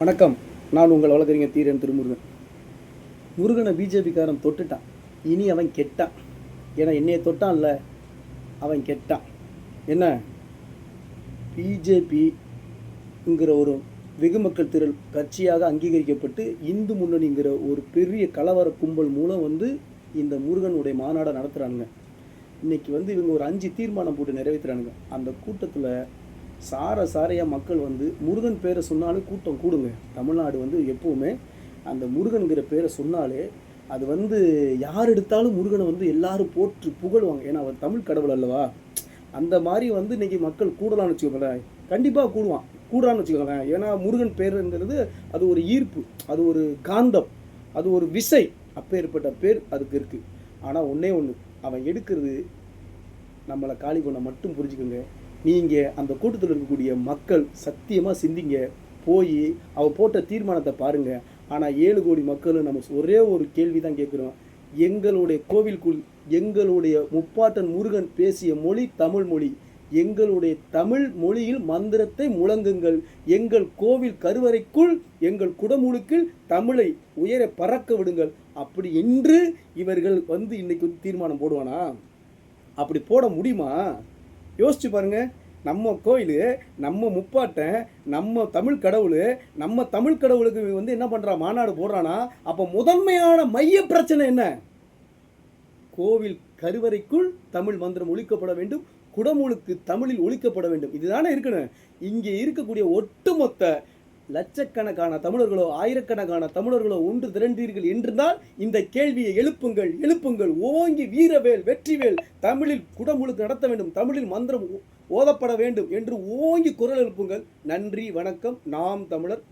வணக்கம். நான் உங்கள் வழக்கறிஞர் தீரன் திருமுருகன். முருகனை பிஜேபிக்காரன் தொட்டுட்டான். இனி அவன் கெட்டான். ஏன்னா என்னைய தொட்டான்ல அவன் கெட்டான். என்ன? பிஜேபிங்கிற ஒரு வெகுமக்கள் திரள் கட்சியாக அங்கீகரிக்கப்பட்டு இந்து முன்னணிங்கிற ஒரு பெரிய கலவர கும்பல் மூலம் வந்து இந்த முருகனுடைய மாநாடை நடத்துகிறானுங்க இன்னைக்கு வந்து இவங்க ஒரு அஞ்சு தீர்மானம் போட்டு நிறைவேற்றுறானுங்க அந்த கூட்டத்தில் சார சாரையாக மக்கள் வந்து முருகன் பேரை சொன்னாலும் கூட்டம் கூடுங்க. தமிழ்நாடு வந்து எப்போவுமே அந்த முருகன்கிற பேரை சொன்னாலே அது வந்து யார் எடுத்தாலும் முருகனை வந்து எல்லாரும் போற்று புகழுவாங்க. ஏன்னா அவர் தமிழ் கடவுள் அல்லவா? அந்த மாதிரி வந்து இன்றைக்கி மக்கள் கூடலாம்னு வச்சுக்கோங்களேன். கண்டிப்பாக கூடுவான். கூடுறான்னு வச்சுக்கோங்களேன். ஏன்னா முருகன் பேருங்கிறது அது ஒரு ஈர்ப்பு அது ஒரு காந்தம் அது ஒரு விசை. அப்பேற்பட்ட பேர் அதுக்கு இருக்குது ஆனால் ஒன்றே ஒன்று அவன் எடுக்கிறது நம்மளை காலி பண்ண மட்டும் புரிஞ்சுக்கோங்க. நீங்கள் அந்த கூட்டத்தில் இருக்கக்கூடிய மக்கள் சத்தியமாக சிந்திங்க. போய் அவ போட்ட தீர்மானத்தை பாருங்கள் ஆனால் ஏழு கோடி மக்களும் நம்ம ஒரே ஒரு கேள்வி தான் கேட்குறோம். எங்களுடைய கோவிலுக்குள் எங்களுடைய முப்பாட்டன் முருகன் பேசிய மொழி தமிழ் மொழி. எங்களுடைய தமிழ் மொழியில் மந்திரத்தை முழங்குங்கள். எங்கள் கோவில் கருவறைக்குள் எங்கள் குடமுழுக்கில் தமிழை உயர பறக்க விடுங்கள். அப்படி என்று இவர்கள் வந்து இன்னைக்கு வந்து தீர்மானம் போடுவானா? அப்படி போட முடியுமா? யோசிச்சு பாருங்க நம்ம கோயில் நம்ம முப்பாட்டன் நம்ம தமிழ் கடவுள் நம்ம தமிழ் கடவுளுக்கு வந்து என்ன பண்ணுறான் மாநாடு போடுறானா அப்போ முதன்மையான மைய பிரச்சனை என்ன? கோவில் கருவறைக்குள் தமிழ் மந்திரம் ஒழிக்கப்பட வேண்டும் குடமுழுக்கு தமிழில் ஒழிக்கப்பட வேண்டும். இதுதானே இருக்கணும். இங்கே இருக்கக்கூடிய ஒட்டுமொத்த லட்சக்கணக்கான தமிழர்களோ ஆயிரக்கணக்கான தமிழர்களோ ஒன்று திரண்டீர்கள் என்றிருந்தால் இந்த கேள்வியை எழுப்புங்கள் எழுப்புங்கள். ஓங்கி வீரவேல் வெற்றிவேல் தமிழில் குடமுழுக்கு நடத்த வேண்டும் தமிழில் மந்திரம் ஓ- ஓதப்பட வேண்டும் என்று ஓங்கி குரல் எழுப்புங்கள். நன்றி வணக்கம். நாம் தமிழர்